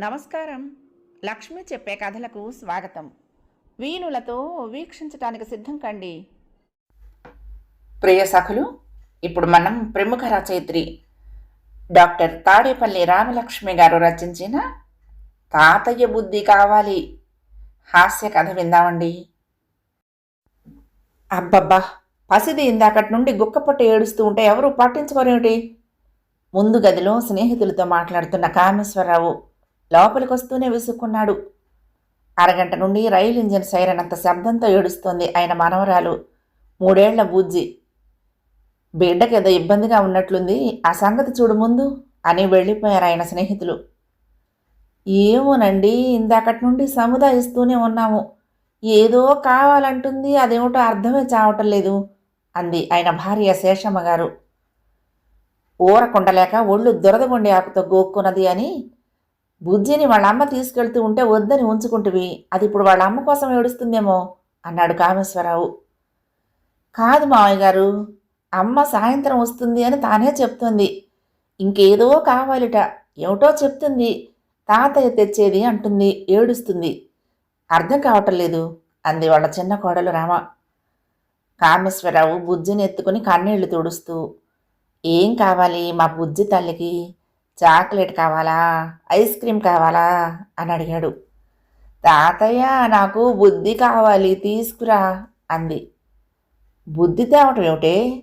నమస్కారం. లక్ష్మి చెప్పే కథలకు స్వాగతం. వీణులతో వీక్షించటానికి సిద్ధం కండి. ప్రియ సఖులు ఇప్పుడు మనం ప్రముఖ రచయిత్రి డాక్టర్ తాడేపల్లి రామలక్ష్మి గారు రచించిన తాతయ్య బుద్ధి కావాలి. హాస్య కథ విందామండి. అబ్బబ్బా పసిది ఇందాకటి నుండి గుక్కపట్టు ఏడుస్తూ ఉంటే ఎవరు పట్టించుకోరేమిటి? ముందు గదిలో స్నేహితులతో మాట్లాడుతున్న కామేశ్వరరావు లోపలికి వస్తూనే విసుక్కున్నాడు. అరగంట నుండి రైలు ఇంజిన్ సైరన్ అంత శబ్దంతో ఏడుస్తోంది ఆయన మనవరాలు. మూడేళ్ళ బుజ్జి. బిడ్డకి ఏదో ఇబ్బందిగా ఉన్నట్లుంది ఆ సంగతి చూడు ముందు అని వెళ్ళిపోయారు ఆయన స్నేహితులు. ఏమోనండి ఇందాకటి నుండి సముదాయిస్తూనే ఉన్నాము. ఏదో కావాలంటుంది అదేమిటో అర్థమే చావటం లేదు అంది ఆయన భార్య శేషమ్మ గారు ఊరకుండలేక ఒళ్ళు దురదగొండి ఆకుతో గోక్కున్నది అని బుజ్జిని వాళ్ళ అమ్మ తీసుకెళ్తూ ఉంటే వద్దని ఉంచుకుంటువి. అది ఇప్పుడు వాళ్ళ అమ్మ కోసం ఏడుస్తుందేమో అన్నాడు కామేశ్వరరావు. కాదు మావయ్య గారు అమ్మ సాయంత్రం వస్తుంది అని తానే చెప్తుంది. ఇంకేదో కావాలిట ఏమిటో చెప్తుంది. తాతయ్య తెచ్చేది అంటుంది ఏడుస్తుంది. అర్థం కావటం లేదు అంది వాళ్ళ చిన్న కోడలు రామ. కామేశ్వరరావు బుజ్జిని ఎత్తుకుని కన్నీళ్ళు తుడుస్తూ ఏం కావాలి మా బుజ్జి తల్లికి? చాక్లెట్ కావాలా? ఐస్ క్రీమ్ కావాలా? అని అడిగాడు. తాతయ్య నాకు బుద్ధి కావాలి తీసుకురా అంది. బుద్ధి తేవటం ఏమిటే?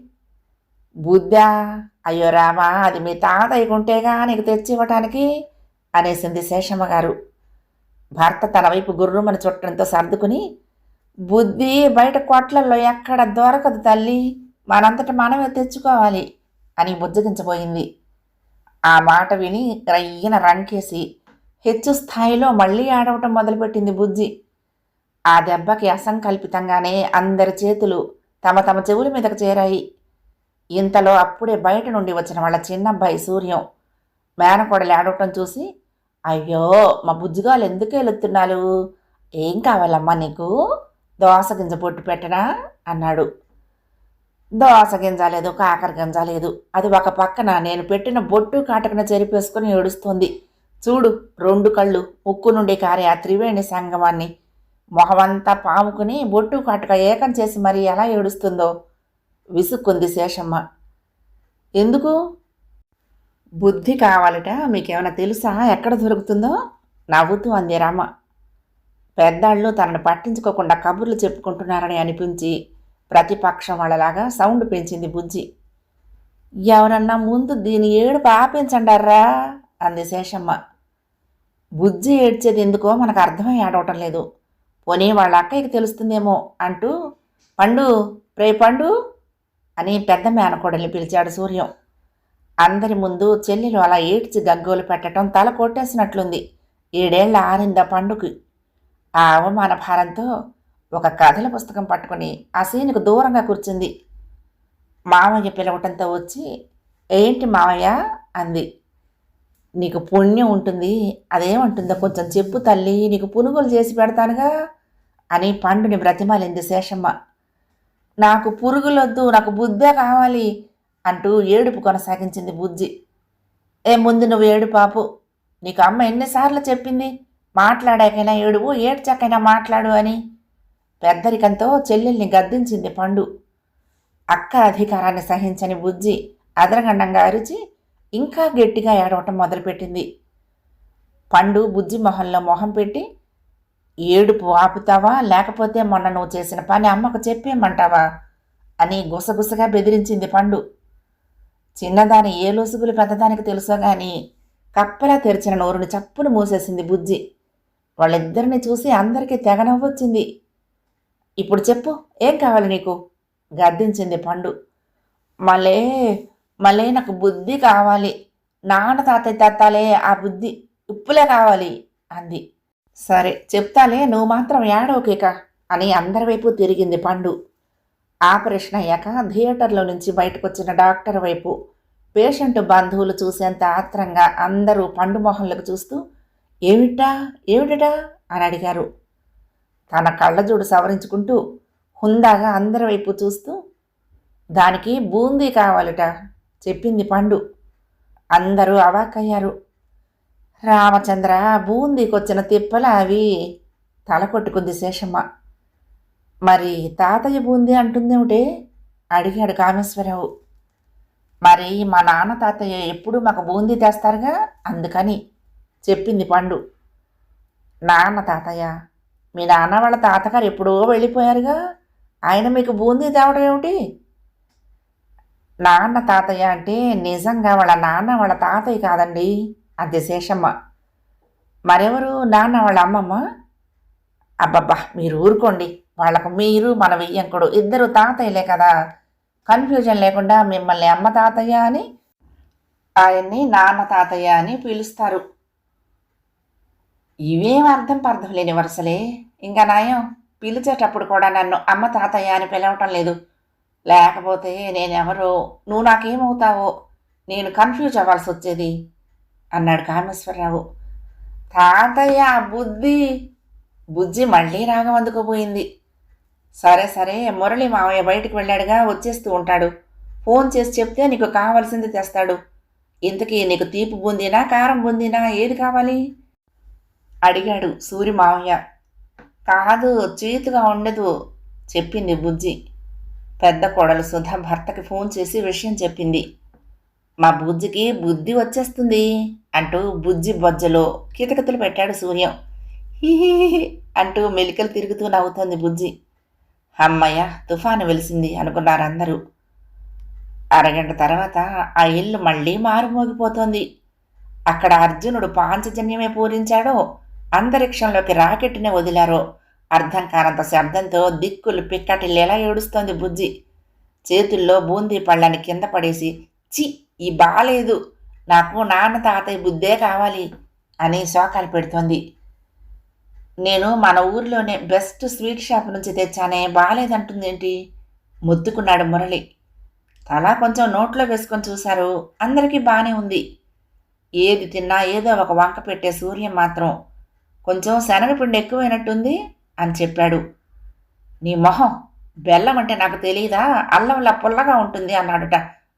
బుద్ధా? అయ్యో రామా అది మీ తాతయ్యకు ఉంటేగా నీకు తెచ్చి ఇవ్వటానికి? అనేసింది శేషమ్మ గారు. భర్త తన వైపు గుర్రుమని చుట్టడంతో సర్దుకుని బుద్ధి బయట కొట్లల్లో ఎక్కడ దొరకదు తల్లి మనంతట మనమే తెచ్చుకోవాలి అని బుజ్జగించబోయింది. ఆ మాట విని రయ్యన రంకేసి హెచ్చు స్థాయిలో మళ్ళీ ఆడవటం మొదలుపెట్టింది బుజ్జి. ఆ దెబ్బకి అసంకల్పితంగానే అందరి చేతులు తమ తమ చెవుల మీదకు చేరాయి. ఇంతలో అప్పుడే బయట నుండి వచ్చిన వాళ్ళ చిన్నబ్బాయి సూర్యం మేనకోడలు ఆడవటం చూసి అయ్యో మా బుజ్జిగాలు ఎందుకు వెళుతున్నారు ఏం కావాలమ్మా నీకు? దోస గింజ పొట్టు పెట్టనా? అన్నాడు. దోస గింజ లేదు కాకర గింజ లేదు. అది ఒక పక్కన నేను పెట్టిన బొట్టు కాటకన చెరిపేసుకుని ఏడుస్తుంది. చూడు రెండు కళ్ళు ముక్కు నుండి కారే ఆ త్రివేణి సంగమాన్ని. మొహమంతా పాముకుని బొట్టు కాటక ఏకం చేసి మరి ఎలా ఏడుస్తుందో విసుక్కుంది శేషమ్మ. ఎందుకు? బుద్ధి కావాలట మీకేమైనా తెలుసా? ఎక్కడ దొరుకుతుందో? నవ్వుతూ అంది రామ. పెద్దాళ్ళు తనను పట్టించుకోకుండా కబుర్లు చెప్పుకుంటున్నారని అనిపించి ప్రతిపక్షం వాళ్ళలాగా సౌండ్ పెంచింది బుజ్జి. ఎవరన్నా ముందు దీని ఏడు ఆపించండారా అంది శేషమ్మ. బుజ్జి ఏడ్చేది ఎందుకో మనకు అర్థమై ఆడవటం లేదు. పోనీ వాళ్ళ అక్కయ్యకి తెలుస్తుందేమో అంటూ పండు ప్రే పండు అని పెద్ద మేనకోడల్ని పిలిచాడు సూర్యం. అందరి ముందు చెల్లెలు అలా ఏడ్చి గగ్గోలు పెట్టడం తల కొట్టేసినట్లుంది. ఏడేళ్ళ ఆరింద పండుకి. ఆ అవమాన భారంతో ఒక కథల పుస్తకం పట్టుకుని ఆ సీనుకు దూరంగా కూర్చుంది. మామయ్య పిలవటంతో వచ్చి ఏంటి మామయ్య? అంది. నీకు పుణ్యం ఉంటుంది. అదేమంటుందో కొంచెం చెప్పు తల్లి. నీకు పునుగులు చేసి పెడతానుగా అని పండుని బ్రతిమాలింది శేషమ్మ. నాకు పురుగులొద్దు. నాకు బుద్ధే కావాలి అంటూ ఏడుపు కొనసాగించింది బుజ్జి. ఏ ముందు నువ్వు ఏడు పాపు. నీకు అమ్మ ఎన్నిసార్లు చెప్పింది? మాట్లాడాకైనా ఏడువు ఏడ్చాకైనా మాట్లాడు అని పెద్దరికంతో చెల్లెల్ని గద్దించింది పండు. అక్క అధికారాన్ని సహించని బుజ్జి అదరగండంగా అరిచి ఇంకా గట్టిగా ఏడవటం మొదలుపెట్టింది. పండు బుజ్జి మొహంలో మొహం పెట్టి ఏడుపు ఆపుతావా? లేకపోతే మొన్న నువ్వు చేసిన పని అమ్మకు చెప్పేయమంటావా? అని గుసగుసగా బెదిరించింది పండు. చిన్నదాని ఏ లొసుగులు పెద్దదానికి తెలుసో గాని కప్పలా తెరిచిన నోరుని చప్పును మూసేసింది బుజ్జి. వాళ్ళిద్దరిని చూసి అందరికీ తెగ నవ్వొచ్చింది. ఇప్పుడు చెప్పు ఏం కావాలి నీకు? గద్దించింది పండు. మళ్ళీ మళ్ళీ నాకు బుద్ధి కావాలి. నాన్న తాతయ్య తాతాలే ఆ బుద్ధి ఉప్పులే కావాలి అంది. సరే చెప్తాలే నువ్వు మాత్రం ఏడవకేక అని అందరి వైపు తిరిగింది పండు. ఆపరేషన్ అయ్యాక థియేటర్లో నుంచి బయటకు వచ్చిన డాక్టర్ వైపు పేషెంట్ బంధువులు చూసేంత ఆత్రంగా అందరూ పండు మొహంలోకి చూస్తూ ఏమిటా ఏమిటా అని అడిగారు. తన కళ్ళజోడు సవరించుకుంటూ హుందాగా అందరి వైపు చూస్తూ దానికి బూందీ కావాలట చెప్పింది పండు. అందరూ అవాక్కయ్యారు. రామచంద్ర బూందీకొచ్చిన తిప్పలు అవి తల కొట్టుకుంది శేషమ్మ. మరి తాతయ్య బూందీ అంటుందేమిటే? అడిగాడు కామేశ్వరరావు. మరి మా నాన్న తాతయ్య ఎప్పుడు మాకు బూందీ తెస్తారుగా? అందుకని చెప్పింది పండు. నాన్న తాతయ్య మీ నాన్న వాళ్ళ తాతగారు ఎప్పుడో వెళ్ళిపోయారుగా. ఆయన మీకు బూందీ తేవడం ఏమిటి? నాన్న తాతయ్య అంటే నిజంగా వాళ్ళ నాన్న వాళ్ళ తాతయ్య కాదండి. అది శేషమ్మ. మరెవరు? నాన్న వాళ్ళ అమ్మమ్మ? అబ్బబ్బా మీరు ఊరుకోండి. వాళ్ళకు మీరు మన వెయ్యంకుడు ఇద్దరు తాతయ్యలే కదా. కన్ఫ్యూజన్ లేకుండా మిమ్మల్ని అమ్మ తాతయ్య అని ఆయన్ని నాన్న తాతయ్య అని పిలుస్తారు. ఇవేం అర్థం పర్థం లేని వరుసలే. ఇంకా నయం. పిలిచేటప్పుడు కూడా నన్ను అమ్మ తాతయ్య అని పిలవటం లేదు. లేకపోతే నేనెవరో? నువ్వు నాకేమవుతావో? నేను కన్ఫ్యూజ్ అవ్వాల్సి వచ్చేది. అన్నాడు కామేశ్వరరావు. తాతయ్య బుద్ధి. బుజ్జి మళ్ళీ రాగం అందుకుపోయింది సరే సరే మురళి మావయ్య బయటికి వెళ్ళాడుగా వచ్చేస్తూ ఉంటాడు. ఫోన్ చేసి చెప్తే నీకు కావాల్సింది తెస్తాడు. ఇంతకీ నీకు తీపి బూందీనా కారం బూందీనా ఏది కావాలి? అడిగాడు సూరి మావయ్య. కాదు చేతుగా ఉండదు చెప్పింది బుజ్జి. పెద్ద కోడలు సుధా భర్తకి ఫోన్ చేసి విషయం చెప్పింది. మా బుజ్జికి బుద్ధి వచ్చేస్తుంది అంటూ బుజ్జి బొజ్జలో కితకితలు పెట్టాడు సూర్యం. హీహీ అంటూ మెలికలు తిరుగుతూ నవ్వుతోంది బుజ్జి. అమ్మయ్య తుఫాను వెలిసింది అనుకున్నారందరూ అరగంట తర్వాత ఆ ఇల్లు మళ్ళీ మారుమోగిపోతోంది. అక్కడ అర్జునుడు పాంచజన్యమే పూరించాడో అంతరిక్షంలోకి రాకెట్ని వదిలారో? అర్థం కానంత శబ్దంతో దిక్కులు పిక్కటిల్లేలా ఏడుస్తోంది బుజ్జి. చేతుల్లో బూందీ పళ్ళని కింద పడేసి చి ఈ బాలేదు. నాకు నాన్న తాతయ్య బుద్ధే కావాలి అని శోకాలు పెడుతోంది. నేను మన ఊర్లోనే బెస్ట్ స్వీట్ షాప్ నుంచి తెచ్చానే బాగాలేదంటుందేంటి ముద్దుకున్నాడు మురళి. తలా కొంచెం నోట్లో వేసుకొని చూశారు అందరికీ బాగానే ఉంది. ఏది తిన్నా ఏదో ఒక వంక పెట్టే సూర్యం మాత్రం కొంచెం శనగపిండి ఎక్కువైనట్టుంది అని చెప్పాడు. నీ మొహం బెల్లం అంటే నాకు తెలియదా అల్లంలా పుల్లగా ఉంటుంది అన్నాడుట.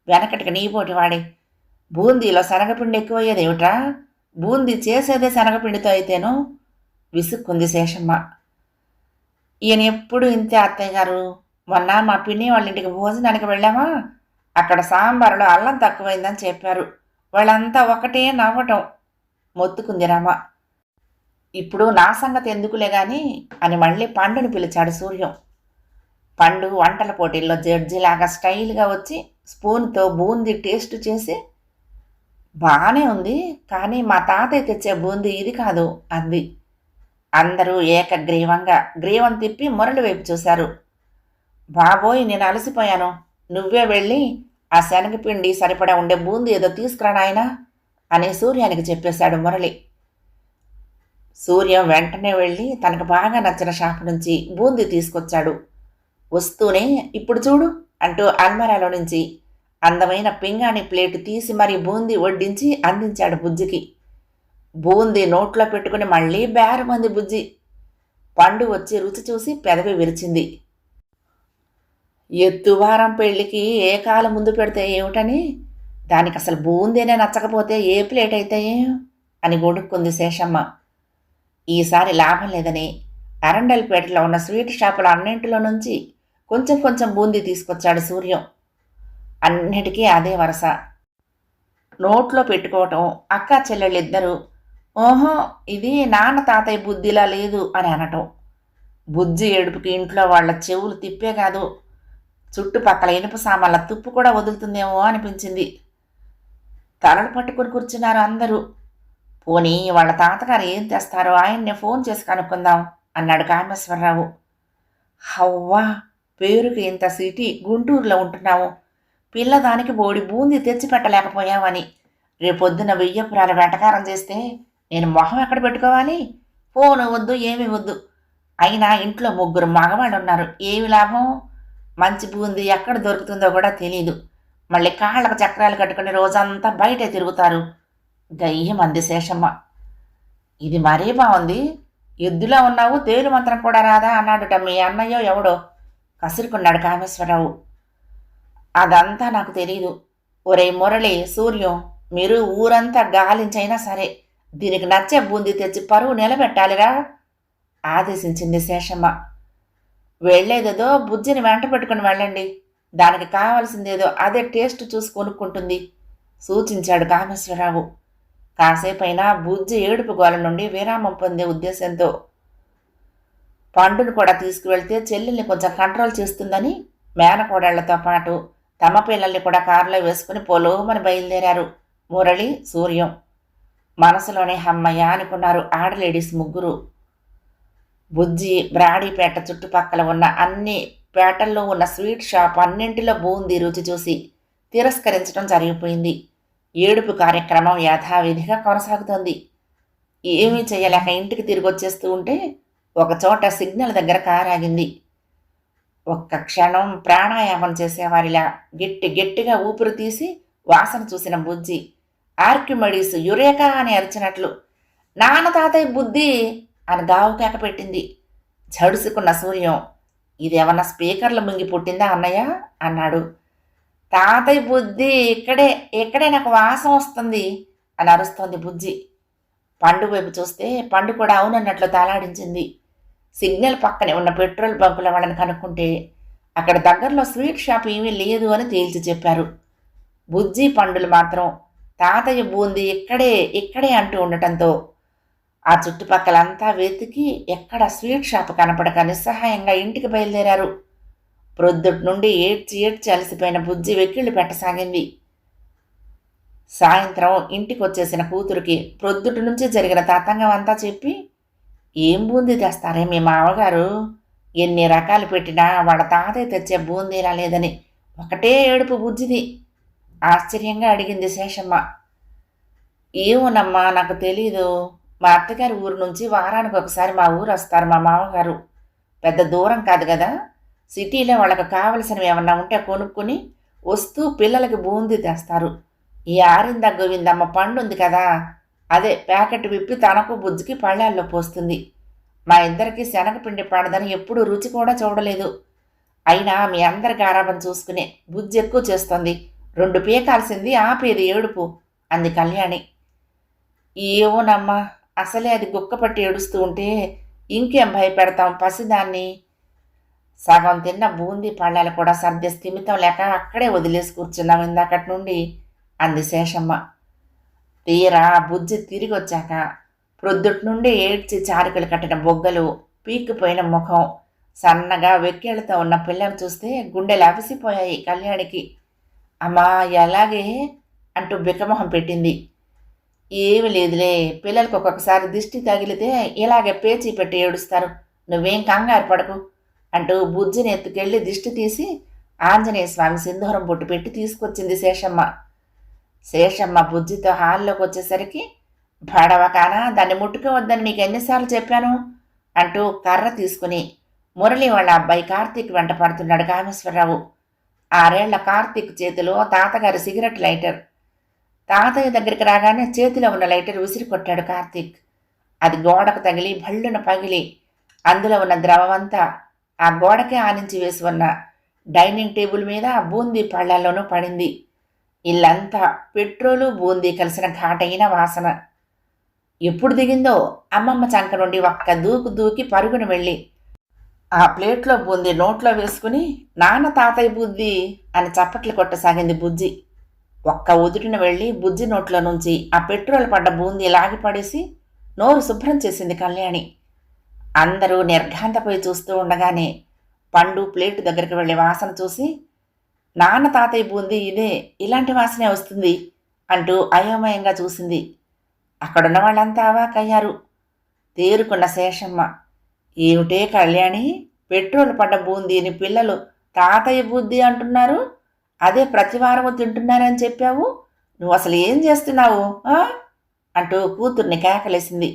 వెనకటికి నీపోటి వాడి. బూందీలో శనగపిండి ఎక్కువయ్యేదేమిట్రా బూందీ చేసేదే శనగపిండితో అయితేను? విసుక్కుంది శేషమ్మ. ఈయన ఎప్పుడు ఇంతే అత్తయ్య గారు? మొన్న మా పిన్ని వాళ్ళ ఇంటికి భోజనానికి వెళ్ళామా? అక్కడ సాంబార్లో అల్లం తక్కువైందని చెప్పారు. వాళ్ళంతా ఒకటే నవ్వటం. మొత్తుకుంది రామా. ఇప్పుడు నా సంగతి ఎందుకులే గాని అని మళ్ళీ పండుని పిలిచాడు సూర్యం. పండు వంటల పోటీల్లో జడ్జిలాగా స్టైల్గా వచ్చి స్పూన్తో బూందీ టేస్ట్ చేసి బాగానే ఉంది కానీ మా తాతయ్య తెచ్చే బూందీ ఇది కాదు అంది. అందరూ ఏకగ్రీవంగా గ్రీవం తిప్పి మురళి వైపు చూశారు. బాబోయ్ నేను అలసిపోయాను. నువ్వే వెళ్ళి ఆ శనగపిండి సరిపడా ఉండే బూందీ ఏదో తీసుకురా నాయనా అని సూర్యానికి చెప్పేశాడు మురళి. సూర్యం వెంటనే వెళ్ళి తనకు బాగా నచ్చిన షాప్ నుంచి బూందీ తీసుకొచ్చాడు. వస్తూనే ఇప్పుడు చూడు అంటూ అల్మరాలో నుంచి అందమైన పింగాణి ప్లేటు తీసి మరీ బూందీ వడ్డించి అందించాడు బుజ్జికి. బూందీ నోట్లో పెట్టుకుని మళ్ళీ బేరమంది బుజ్జి. పండు వచ్చి రుచి చూసి పెదవి విరిచింది. ఎత్తువారం పెళ్ళికి ఏ కాలం ముందు పెడితే ఏమిటని? దానికి అసలు బూందేనే నచ్చకపోతే ఏ ప్లేట్ అయితే అని గొడుక్కుంది శేషమ్మ. ఈసారి లాభం లేదని అరండల్పేటలో ఉన్న స్వీట్ షాపుల అన్నింటిలో నుంచి కొంచెం కొంచెం బూందీ తీసుకొచ్చాడు సూర్యం. అన్నిటికీ అదే వరస. నోట్లో పెట్టుకోవటం అక్క చెల్లెళ్ళిద్దరూ ఓహో ఇది నాన్న తాతయ్య బుద్ధిలా లేదు అని అనటం. బుజ్జి ఏడుపుకి ఇంట్లో వాళ్ళ చెవులు తిప్పే కాదు. చుట్టుపక్కల ఇనుప సామాన్ల తుప్పు కూడా వదులుతుందేమో అనిపించింది. తలలు పట్టుకుని కూర్చున్నారు అందరూ. పోనీ వాళ్ళ తాతగారు ఏం తెస్తారో ఆయన్నే ఫోన్ చేసి కనుక్కుందాం అన్నాడు కామేశ్వరరావు. హవ్వా పేరుకి ఇంత సిటీ గుంటూరులో ఉంటున్నాము పిల్లదానికి బోడి బూందీ తెచ్చి పెట్టలేకపోయామని రేపొద్దున వెయ్యపురాల వెటకారం చేస్తే నేను మొహం ఎక్కడ పెట్టుకోవాలి? ఫోన్ వద్దు ఏమి వద్దు. అయినా ఇంట్లో ముగ్గురు మగవాళ్ళు ఉన్నారు ఏమి లాభం? మంచి బూంది ఎక్కడ దొరుకుతుందో కూడా తెలియదు మళ్ళీ కాళ్ళకు చక్రాలు కట్టుకుని రోజంతా బయటే తిరుగుతారు. దయ్యం అంది శేషమ్మ. ఇది మరీ బాగుంది ఎద్దులా ఉన్నావు? తేలు మంత్రం కూడా రాదా? అన్నాడుట మీ అన్నయ్యో ఎవడో. కసురుకున్నాడు కామేశ్వరరావు. అదంతా నాకు తెలియదు ఒరే మురళి సూర్యం మీరు ఊరంతా గాలించైనా సరే దీనికి నచ్చే బూంది తెచ్చి పరువు నిలబెట్టాలిరా? ఆదేశించింది శేషమ్మ. వెళ్ళేదేదో బుజ్జిని వెంట పెట్టుకుని వెళ్ళండి. దానికి కావలసిందేదో అదే టేస్ట్ చూసి కొనుక్కుంటుంది. సూచించాడు కామేశ్వరరావు. కాసేపైనా బుజ్జి ఏడుపు గోల నుండి విరామం పొందే ఉద్దేశంతో పండును కూడా తీసుకువెళ్తే చెల్లెల్ని కొంచెం కంట్రోల్ చేస్తుందని మేనకోడళ్ళతో పాటు తమ పిల్లల్ని కూడా కారులో వేసుకుని పొలోమని బయలుదేరారు మురళి సూర్యం. మనసులోనే హమ్మయ్య అనుకున్నారు ఆడలేడీస్ ముగ్గురు. బుజ్జి బ్రాడీపేట చుట్టుపక్కల ఉన్న అన్ని పేటల్లో ఉన్న స్వీట్ షాప్ అన్నింటిలో బూందీ రుచి చూసి తిరస్కరించడం జరిగిపోయింది. ఏడుపు కార్యక్రమం యథావిధిగా కొనసాగుతోంది. ఏమీ చేయలేక ఇంటికి తిరిగి వచ్చేస్తూ ఉంటే ఒకచోట సిగ్నల్ దగ్గర కారాగింది. ఒక్క క్షణం ప్రాణాయామం చేసేవారిలా గట్టి గట్టిగా ఊపిరి తీసి వాసన చూసిన బుజ్జి ఆర్కిమెడీస్ యురేకా అని అరిచినట్లు నాన్న తాతయ్య బుద్ధి అని గావు కేక పెట్టింది. జడుసుకున్న సూర్యం ఇదేమన్నా స్పీకర్లు మింగి పుట్టిందా అన్నయ్య? అన్నాడు. తాతయ్య బుద్ధి ఇక్కడే ఇక్కడే నాకు వాసం వస్తుంది అని అరుస్తోంది బుజ్జి. పండు వైపు చూస్తే పండు కూడా అవునన్నట్లు తాలాడించింది. సిగ్నల్ పక్కనే ఉన్న పెట్రోల్ బంకుల వాళ్ళని కనుక్కుంటే అక్కడ దగ్గరలో స్వీట్ షాప్ ఏమీ లేదు అని తేల్చి చెప్పారు. బుజ్జి పండులు మాత్రం తాతయ్య బూంది ఇక్కడే ఇక్కడే అంటూ ఉండటంతో ఆ చుట్టుపక్కలంతా వెతికి ఎక్కడ స్వీట్ షాప్ కనపడక నిస్సహాయంగా ఇంటికి బయలుదేరారు. ప్రొద్దుటి నుండి ఏడ్చి ఏడ్చి అలసిపోయిన బుజ్జి వెక్కిళ్ళు పెట్టసాగింది సాయంత్రం ఇంటికి వచ్చేసిన కూతురికి ప్రొద్దుటి నుంచి జరిగిన తతంగం అంతా చెప్పి ఏం బూందీ తెస్తారే మీ మామగారు? ఎన్ని రకాలు పెట్టినా వాళ్ళ తాతయ్య తెచ్చే బూందీ రాలేదని ఒకటే ఏడుపు బుజ్జిది. ఆశ్చర్యంగా అడిగింది శేషమ్మ. ఏమోనమ్మా నాకు తెలీదు. మా అత్తగారి ఊరు నుంచి వారానికి ఒకసారి మా ఊరు వస్తారు మా మామగారు. పెద్ద దూరం కాదు కదా? సిటీలో వాళ్ళకి కావలసినవి ఏమన్నా ఉంటే కొనుక్కొని వస్తూ పిల్లలకి బూందీ తెస్తారు. ఈ ఆరింద గోవిందమ్మ పండు ఉంది కదా అదే ప్యాకెట్ విప్పి తనకు బుజ్జికి పళ్ళాల్లో పోస్తుంది. మా ఇద్దరికి శనగపిండి పడదని ఎప్పుడూ రుచి కూడా చూడలేదు. అయినా మీ అందరి గారాబం చూసుకునే బుజ్జి ఎక్కువ చేస్తుంది. రెండు పీకాల్సింది ఆపేది ఏడుపు అంది కళ్యాణి. ఏమోనమ్మా అసలే అది గుక్కపట్టి ఏడుస్తూ ఉంటే ఇంకేం భయపెడతాం పసిదాన్ని? సగం తిన్న బూందీ పళ్ళాలు కూడా సర్ది స్థిమితం లేక అక్కడే వదిలేసి కూర్చున్నాం ఇందాకటి నుండి అంది శేషమ్మ. తీరా బుజ్జి తిరిగి వచ్చాక ప్రొద్దుటి నుండి ఏడ్చి చారికలు కట్టిన బొగ్గలు పీక్కుపోయిన ముఖం సన్నగా వెక్కేళ్ళతో ఉన్న పిల్లను చూస్తే గుండెలు అవిసిపోయాయి కళ్యాణికి. అమ్మా ఎలాగే? అంటూ బిక్కమొహం పెట్టింది. ఏమి లేదులే పిల్లలకు ఒక్కొక్కసారి దిష్టి తగిలితే ఇలాగే పేచీ పెట్టి ఏడుస్తారు. నువ్వేం కంగారు పడకు. అంటూ బుజ్జిని ఎత్తుకెళ్ళి దిష్టి తీసి ఆంజనేయ స్వామి సింధూరం బొట్టు పెట్టి తీసుకొచ్చింది శేషమ్మ. శేషమ్మ బుజ్జితో హాల్లోకి వచ్చేసరికి భడవకానా దాన్ని ముట్టుకోవద్దని నీకు ఎన్నిసార్లు చెప్పాను? అంటూ కర్ర తీసుకుని మురళి వాళ్ళ అబ్బాయి కార్తీక్ వెంట పడుతున్నాడు కామేశ్వరరావు. ఆరేళ్ళ కార్తీక్ చేతిలో తాతగారి సిగరెట్ లైటర్. తాతయ్య దగ్గరికి రాగానే చేతిలో ఉన్న లైటర్ విసిరి కొట్టాడు కార్తీక్. అది గోడకు తగిలి భళ్ళున పగిలి అందులో ఉన్న ద్రవమంతా ఆ గోడకే ఆనించి వేసి ఉన్న డైనింగ్ టేబుల్ మీద బూందీ పళ్ళల్లోనూ పడింది. ఇల్లంతా పెట్రోలు బూందీ కలిసిన ఘాటైన వాసన. ఎప్పుడు దిగిందో అమ్మమ్మ చంక నుండి ఒక్క దూకు దూకి పరుగున వెళ్ళి ఆ ప్లేట్లో బూందీ నోట్లో వేసుకుని నాన్న తాతయ్య బుద్ధి అని చప్పట్లు కొట్టసాగింది బుజ్జి. ఒక్క ఉదుటిన వెళ్ళి బుజ్జి నోట్లో నుంచి ఆ పెట్రోల్ పడ్డ బూందీ లాగి పడేసి నోరు శుభ్రం చేసింది కళ్యాణి. అందరూ నిర్ఘాంతపోయి చూస్తూ ఉండగానే పండు ప్లేటు దగ్గరికి వెళ్ళే వాసన చూసి నాన్న తాతయ్య బూంది ఇదే ఇలాంటి వాసనే వస్తుంది అంటూ అయోమయంగా చూసింది. అక్కడున్న వాళ్ళంతా అవాకయ్యారు తేరుకున్న శేషమ్మ ఏమిటే కళ్యాణి పెట్రోల్ పడ్డ బూందీని పిల్లలు తాతయ్య బుద్ధి అంటున్నారు? అదే ప్రతివారము తింటున్నారని చెప్పావు? నువ్వు అసలు ఏం చేస్తున్నావు అంటూ కూతుర్ని కేకలేసింది.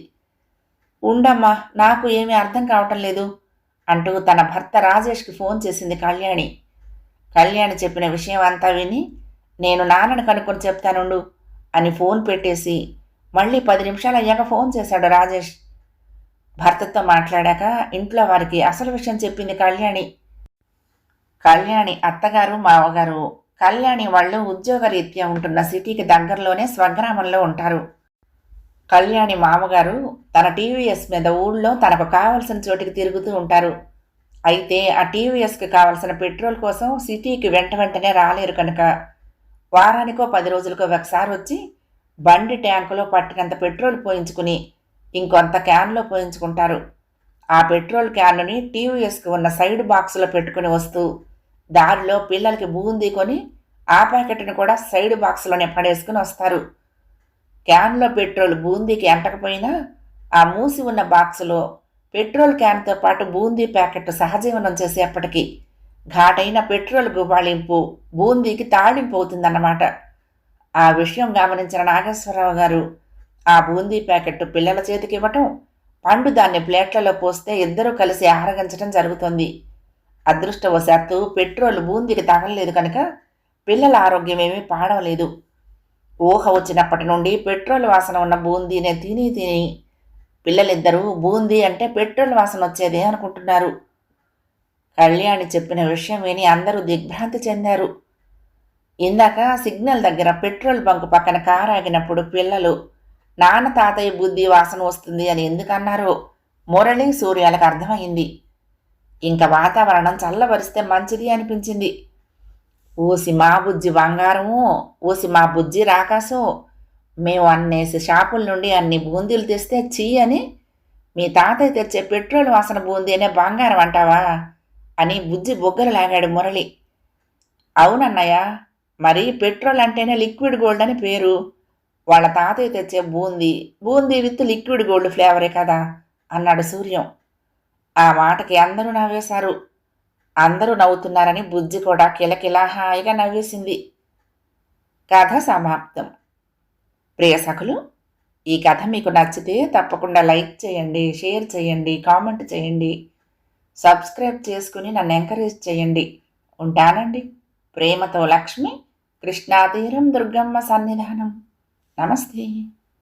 ఉండమ్మా నాకు ఏమీ అర్థం కావటం లేదు అంటూ తన భర్త రాజేష్కి ఫోన్ చేసింది కళ్యాణి. కళ్యాణి చెప్పిన విషయం అంతా విని నేను నాన్నని కనుక్కొని చెప్తానుండు అని ఫోన్ పెట్టేసి మళ్ళీ పది నిమిషాలు అయ్యాక ఫోన్ చేశాడు రాజేష్. భర్తతో మాట్లాడాక ఇంట్లో వారికి అసలు విషయం చెప్పింది కళ్యాణి. కళ్యాణి అత్తగారు మావగారు కళ్యాణి వాళ్ళు ఉద్యోగరీత్యా ఉంటున్న సిటీకి దగ్గరలోనే స్వగ్రామంలో ఉంటారు. కళ్యాణి మామగారు తన టీవీఎస్ మీద ఊళ్ళో తనకు కావలసిన చోటికి తిరుగుతూ ఉంటారు. అయితే ఆ టీవీఎస్కి కావలసిన పెట్రోల్ కోసం సిటీకి వెంట వెంటనే రాలేరు కనుక వారానికో పది రోజులకో ఒకసారి వచ్చి బండి ట్యాంకులో పట్టినంత పెట్రోల్ పోయించుకుని ఇంకొంత క్యాన్లో పోయించుకుంటారు. ఆ పెట్రోల్ క్యాన్నుని టీవీఎస్కి ఉన్న సైడ్ బాక్స్లో పెట్టుకుని వస్తూ దారిలో పిల్లలకి బూందీ కొని ఆ ప్యాకెట్ని కూడా సైడ్ బాక్స్లోనే పడేసుకుని వస్తారు. క్యాన్లో పెట్రోల్ బూందీకి ఎంటకపోయినా ఆ మూసి ఉన్న బాక్సులో పెట్రోల్ క్యాన్తో పాటు బూందీ ప్యాకెట్ సహజీవనం చేసేప్పటికీ ఘాటైన పెట్రోల్ గుబాళింపు బూందీకి తాళింపు అవుతుందన్నమాట. ఆ విషయం గమనించిన నాగేశ్వరరావు గారు ఆ బూందీ ప్యాకెట్ పిల్లల చేతికి ఇవ్వటం పండు దాన్ని ప్లేట్లలో పోస్తే ఇద్దరూ కలిసి ఆరగించడం జరుగుతుంది. అదృష్టవశాత్తు పెట్రోల్ బూందీకి తగలలేదు కనుక పిల్లల ఆరోగ్యం ఏమీ పాడవలేదు. ఊహ వచ్చినప్పటి నుండి పెట్రోల్ వాసన ఉన్న బూందీనే తిని తిని పిల్లలిద్దరూ బూందీ అంటే పెట్రోల్ వాసన వచ్చేదే అనుకుంటున్నారు. కళ్యాణి చెప్పిన విషయం విని అందరూ దిగ్భ్రాంతి చెందారు. ఇందాక సిగ్నల్ దగ్గర పెట్రోల్ బంక్ పక్కన కారు ఆగినప్పుడు పిల్లలు నాన్న తాతయ్య బుద్ధి వాసన వస్తుంది అని ఎందుకన్నారో? మురళి సూర్యాలకు అర్థమైంది. ఇంకా వాతావరణం చల్లబరిస్తే మంచిది అనిపించింది. ఓసి మా బుజ్జి బంగారము ఓసి మా బుజ్జి రాకాసు మేము అన్నేసి షాపుల నుండి అన్ని బూందీలు తెస్తే చీ అని మీ తాతయ్య తెచ్చే పెట్రోల్ వాసన బూందీ అనే బంగారం అంటావా అని బుజ్జి బొగ్గలు లాగాడు మురళి. అవునన్నయ్య మరి పెట్రోల్ అంటేనే లిక్విడ్ గోల్డ్ అని పేరు. వాళ్ళ తాతయ్య తెచ్చే boondi boondi with liquid gold ఫ్లేవరే కదా అన్నాడు సూర్యం. ఆ మాటకి అందరూ నవ్వేశారు. అందరూ నవ్వుతున్నారని బుజ్జి కూడా కిలకిలా హాయిగా నవ్వేసింది. కథ సమాప్తం. ప్రియ సఖులు ఈ కథ మీకు నచ్చితే తప్పకుండా లైక్ చేయండి షేర్ చేయండి కామెంట్ చేయండి సబ్స్క్రైబ్ చేసుకుని నన్ను ఎంకరేజ్ చేయండి. ఉంటానండి. ప్రేమతో లక్ష్మి కృష్ణాతీరం దుర్గమ్మ సన్నిధానం. నమస్తే.